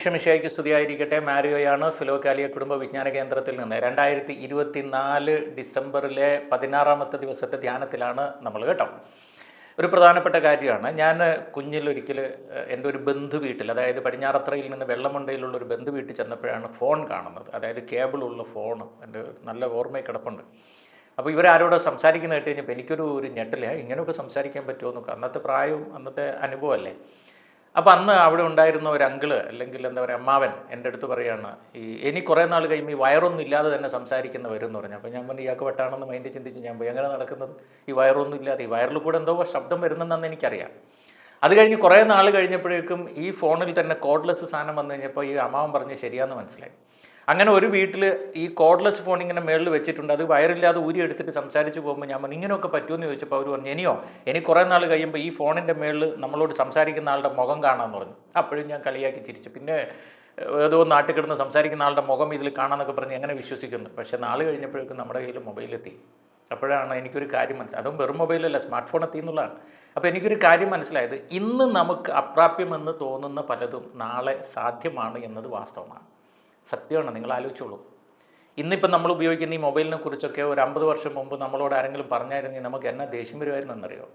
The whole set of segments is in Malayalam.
ക്ഷമിഷയ്ക്ക് സ്തുതിയായിരിക്കട്ടെ. മാരിയോയാണ് ഫിലോകാലിയ കുടുംബ വിജ്ഞാന കേന്ദ്രത്തിൽ നിന്ന് രണ്ടായിരത്തി ഇരുപത്തിനാല് ഡിസംബറിലെ പതിനാറാമത്തെ ദിവസത്തെ ധ്യാനത്തിലാണ് നമ്മൾ കേട്ടോ. ഒരു പ്രധാനപ്പെട്ട കാര്യമാണ്. ഞാൻ കുഞ്ഞിലൊരിക്കൽ എന്റെ ഒരു ബന്ധു വീട്ടിൽ അതായത് പടിഞ്ഞാറത്രയിൽ നിന്ന് വെള്ളമുണ്ടയിലുള്ള ഒരു ബന്ധു വീട്ടിൽ ചെന്നപ്പോഴാണ് ഫോൺ കാണുന്നത്. അതായത് കേബിളുള്ള ഫോൺ എന്റെ നല്ല ഓർമ്മയിൽ കിടപ്പുണ്ട്. അപ്പോൾ ഇവരാരോടോ സംസാരിക്കുന്ന കേട്ട് കഴിഞ്ഞപ്പോൾ എനിക്കൊരു ഒരു ഞെട്ടില്ല ഇങ്ങനെയൊക്കെ സംസാരിക്കാൻ പറ്റുമോ? എന്നൊക്കെ. അന്നത്തെ പ്രായവും അന്നത്തെ അനുഭവമല്ലേ? അപ്പോൾ അന്ന് അവിടെ ഉണ്ടായിരുന്ന ഒരു അങ്കിൾ അല്ലെങ്കിൽ എന്താ പറയുക അമ്മാവൻ എന്റെ അടുത്ത് പറയുകയാണ് ഈ ഇനി കുറേ നാൾ കഴിയുമ്പോൾ ഈ വയറൊന്നും ഇല്ലാതെ തന്നെ സംസാരിക്കുന്നവരും എന്ന് പറഞ്ഞു. അപ്പോൾ ഞാൻ പറഞ്ഞു ഇയാൾക്ക് വെട്ടാണെന്ന് മൈൻഡ് ചിന്തിച്ച് ഞാൻ പോയി. അങ്ങനെ നടക്കുന്നത്? ഈ വയറൊന്നും ഇല്ലാതെ ഈ വയറിൽ കൂടെ എന്തോ ശബ്ദം വരുന്നതെന്ന് എനിക്കറിയാം. അത് കഴിഞ്ഞ് കുറേ നാൾ കഴിഞ്ഞപ്പോഴേക്കും ഈ ഫോണിൽ തന്നെ കോഡ്ലെസ് സാധനം വന്നു കഴിഞ്ഞപ്പോൾ ഈ അമ്മാവൻ പറഞ്ഞ് ശരിയാന്ന് മനസ്സിലായി. അങ്ങനെ ഒരു വീട്ടിൽ ഈ കോഡ്ലെസ് ഫോൺ ഇങ്ങനെ മേളിൽ വെച്ചിട്ടുണ്ട്. അത് വയറില്ലാതെ ഊരി എടുത്തിട്ട് സംസാരിച്ച് പോകുമ്പോൾ ഞാൻ പറഞ്ഞു ഇങ്ങനെയൊക്കെ പറ്റുമെന്ന് ചോദിച്ചപ്പോൾ അവർ പറഞ്ഞു ഇനിയോ? ഇനി കുറേ നാൾ കഴിയുമ്പോൾ ഈ ഫോണിന്റെ മേളിൽ നമ്മളോട് സംസാരിക്കുന്ന ആളുടെ മുഖം കാണാമെന്ന് പറഞ്ഞു. അപ്പോഴും ഞാൻ കളിയാക്കി ചിരിച്ചു. പിന്നെ ഏതോ നാട്ടിൽ കിടന്ന് സംസാരിക്കുന്ന ആളുടെ മുഖം ഇതിൽ കാണാമെന്നൊക്കെ പറഞ്ഞ് എങ്ങനെ വിശ്വസിക്കുന്നു. പക്ഷേ നാൾ കഴിഞ്ഞപ്പോഴേക്കും നമ്മുടെ കയ്യിൽ മൊബൈലെത്തി. അപ്പോഴാണ് എനിക്കൊരു കാര്യം മനസ്സിലായത് അതും വെറും മൊബൈലല്ല സ്മാർട്ട് ഫോൺ എത്തി എന്നുള്ളതാണ്. അപ്പോൾ എനിക്കൊരു കാര്യം മനസ്സിലായത് ഇന്ന് നമുക്ക് അപ്രാപ്യമെന്ന് തോന്നുന്ന പലതും നാളെ സാധ്യമാണ് എന്നത് വാസ്തവമാണ്. സത്യമാണ് നിങ്ങൾ ആലോചിച്ചോളൂ. ഇന്നിപ്പം നമ്മൾ ഉപയോഗിക്കുന്ന ഈ മൊബൈലിനെ കുറിച്ചൊക്കെ ഒരു അമ്പത് വർഷം മുമ്പ് നമ്മളോട് ആരെങ്കിലും പറഞ്ഞായിരുന്നെങ്കിൽ നമുക്ക് എന്നാ ദേഷ്യം വരുമായിരുന്നു എന്നറിയോ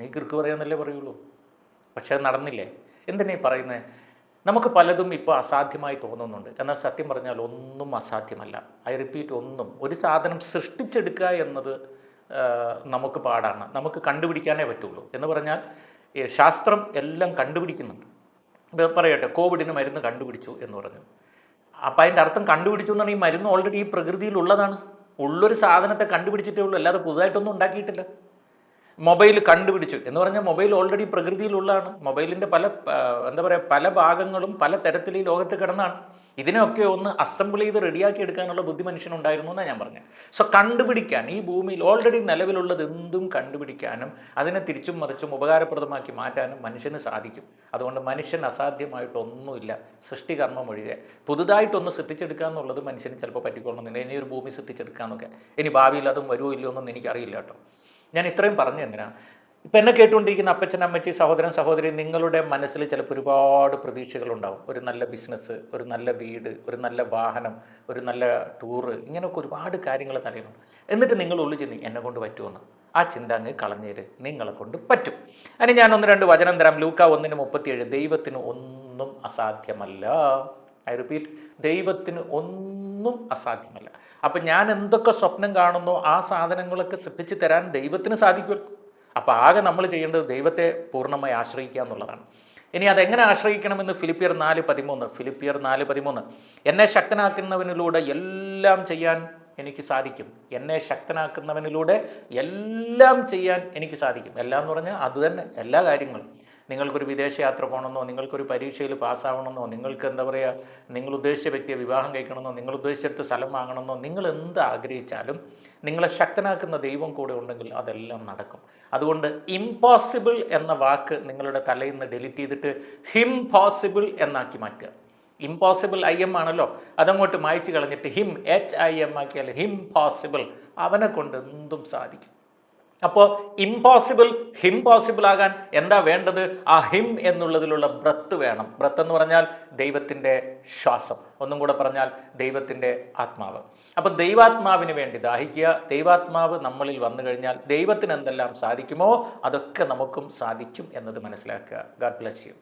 നീ കൃക്ക് പറയാമെന്നല്ലേ പറയുള്ളൂ. പക്ഷേ അത് നടന്നില്ലേ? എന്തിനാ ഈ പറയുന്നത് നമുക്ക് പലതും ഇപ്പോൾ അസാധ്യമായി തോന്നുന്നുണ്ട്. എന്നാൽ സത്യം പറഞ്ഞാൽ ഒന്നും അസാധ്യമല്ല. ഐ റിപ്പീറ്റ് ഒന്നും. ഒരു സാധനം സൃഷ്ടിച്ചെടുക്കുക എന്നത് നമുക്ക് പാടാണ്. നമുക്ക് കണ്ടുപിടിക്കാനേ പറ്റുള്ളൂ. എന്ന് പറഞ്ഞാൽ ശാസ്ത്രം എല്ലാം കണ്ടുപിടിക്കുന്നുണ്ട്. പറയട്ടെ കോവിഡിന് മരുന്ന് കണ്ടുപിടിച്ചു എന്ന് പറഞ്ഞു. അപ്പം അതിന്റെ അർത്ഥം കണ്ടുപിടിച്ചു എന്നാണ് ഈ മരുന്ന് ഓൾറെഡി ഈ പ്രകൃതിയിലുള്ളതാണ് ഉള്ളൊരു സാധനത്തെ കണ്ടുപിടിച്ചിട്ടേ ഉള്ളൂ. അല്ലാതെ പുതുതായിട്ടൊന്നും ഉണ്ടാക്കിയിട്ടില്ല. മൊബൈൽ കണ്ടുപിടിച്ചു. എന്ന് പറഞ്ഞാൽ മൊബൈൽ ഓൾറെഡി പ്രകൃതിയിലുള്ളതാണ്. മൊബൈലിന്റെ പല എന്താ പറയുക പല ഭാഗങ്ങളും പല തരത്തിൽ ഈ ലോകത്ത് കിടന്നാണ്. ഇതിനെയൊക്കെ ഒന്ന് അസംബിൾ ചെയ്ത് റെഡിയാക്കി എടുക്കാനുള്ള ബുദ്ധി മനുഷ്യനുണ്ടായിരുന്നു എന്നാണ് ഞാൻ പറഞ്ഞത്. സോ കണ്ടുപിടിക്കാൻ ഈ ഭൂമിയിൽ ഓൾറെഡി നിലവിലുള്ളത് എന്തും കണ്ടുപിടിക്കാനും അതിനെ തിരിച്ചും മറിച്ചും ഉപകാരപ്രദമാക്കി മാറ്റാനും മനുഷ്യന് സാധിക്കും. അതുകൊണ്ട് മനുഷ്യൻ അസാധ്യമായിട്ടൊന്നുമില്ല. സൃഷ്ടികർമ്മം ഒഴികെ. പുതുതായിട്ടൊന്ന് സൃഷ്ടിച്ചെടുക്കുക എന്നുള്ളത് മനുഷ്യന് ചിലപ്പോൾ പറ്റിക്കൊള്ളണമെന്നില്ല ഇനി ഒരു ഭൂമി സൃഷ്ടിച്ചെടുക്കാന്നൊക്കെ ഇനി ഭാവിയിൽ അതും വരുമോ ഇല്ലയോ എന്നൊന്നും എനിക്കറിയില്ല കേട്ടോ. ഞാൻ ഇത്രയും പറഞ്ഞു എന്തിനാ? ഇപ്പം എന്നെ കേട്ടുകൊണ്ടിരിക്കുന്ന അപ്പച്ചൻ അമ്മച്ചി സഹോദരൻ സഹോദരി നിങ്ങളുടെ മനസ്സിൽ ചിലപ്പോൾ ഒരുപാട് പ്രതീക്ഷകളുണ്ടാവും. ഒരു നല്ല ബിസിനസ് ഒരു നല്ല വീട് ഒരു നല്ല വാഹനം ഒരു നല്ല ടൂറ് ഇങ്ങനെയൊക്കെ ഒരുപാട് കാര്യങ്ങൾ തലയിലുണ്ട് എന്നിട്ട് നിങ്ങൾ ഉള്ളിൽ ചെന്ന് എന്നെ കൊണ്ട് പറ്റുമെന്ന് ആ ചിന്ത അങ്ങ് കളഞ്ഞേര്. നിങ്ങളെ കൊണ്ട് പറ്റും. അതിന് ഞാൻ ഒന്ന് രണ്ട് വചനം തരാം. ലൂക്ക ഒന്നിന് മുപ്പത്തിയേഴ്. ദൈവത്തിന് ഒന്നും അസാധ്യമല്ല. ഐ റിപ്പീറ്റ് ദൈവത്തിന് ഒന്നും അസാധ്യമല്ല. അപ്പം ഞാൻ എന്തൊക്കെ സ്വപ്നം കാണുന്നോ ആ സാധനങ്ങളൊക്കെ സൃഷ്ടിച്ച് തരാൻ ദൈവത്തിന് സാധിക്കുമല്ലോ. അപ്പോൾ ആകെ നമ്മൾ ചെയ്യേണ്ടത് ദൈവത്തെ പൂർണമായി ആശ്രയിക്കുക എന്നുള്ളതാണ്. ഇനി അതെങ്ങനെ ആശ്രയിക്കണമെന്ന് ഫിലിപ്പിയർ നാല് പതിമൂന്ന് ഫിലിപ്പിയർ നാല് പതിമൂന്ന്. എന്നെ ശക്തനാക്കുന്നവനിലൂടെ എല്ലാം ചെയ്യാൻ എനിക്ക് സാധിക്കും. എന്നെ ശക്തനാക്കുന്നവനിലൂടെ എല്ലാം ചെയ്യാൻ എനിക്ക് സാധിക്കും. എല്ലാം എന്ന് പറഞ്ഞാൽ അത് തന്നെ എല്ലാ കാര്യങ്ങളും. നിങ്ങൾക്കൊരു വിദേശയാത്ര പോകണമെന്നോ നിങ്ങൾക്കൊരു പരീക്ഷയിൽ പാസ്സാവണമെന്നോ നിങ്ങൾക്ക് എന്താ പറയുക നിങ്ങൾ ഉദ്ദേശിച്ച വ്യക്തിയെ വിവാഹം കഴിക്കണമെന്നോ നിങ്ങൾ ഉദ്ദേശിച്ചെടുത്ത് സ്ഥലം വാങ്ങണമെന്നോ നിങ്ങൾ എന്ത് ആഗ്രഹിച്ചാലും നിങ്ങളെ ശക്തനാക്കുന്ന ദൈവം കൂടെ ഉണ്ടെങ്കിൽ അതെല്ലാം നടക്കും. അതുകൊണ്ട് ഇംപോസിബിൾ എന്ന വാക്ക് നിങ്ങളുടെ തലയിൽ നിന്ന് ഡിലീറ്റ് ചെയ്തിട്ട് ഹിം പോസിബിൾ എന്നാക്കി മാറ്റുക. ഇംപോസിബിൾ ഐ എം ആണല്ലോ. അതങ്ങോട്ട് മായ്ച്ചു കളഞ്ഞിട്ട് ഹിം എച്ച് ഐ എം ആക്കിയാൽ ഹിം പോസിബിൾ അവനെ കൊണ്ട് എന്തും സാധിക്കും. അപ്പോൾ ഇമ്പോസിബിൾ ഹിം പോസിബിൾ ആകാൻ എന്താ വേണ്ടത്? ആ ഹിം എന്നുള്ളതിലുള്ള ബ്രത്ത് വേണം. ബ്രത്ത് എന്ന് പറഞ്ഞാൽ ദൈവത്തിന്റെ ശ്വാസം. ഒന്നും കൂടെ പറഞ്ഞാൽ ദൈവത്തിന്റെ ആത്മാവ്. അപ്പോൾ ദൈവാത്മാവിന് വേണ്ടി ദാഹിക്കുക. ദൈവാത്മാവ് നമ്മളിൽ വന്നു കഴിഞ്ഞാൽ ദൈവത്തിന് എന്തെല്ലാം സാധിക്കുമോ? അതൊക്കെ നമുക്കും സാധിക്കും എന്നത് മനസ്സിലാക്കുക. God bless you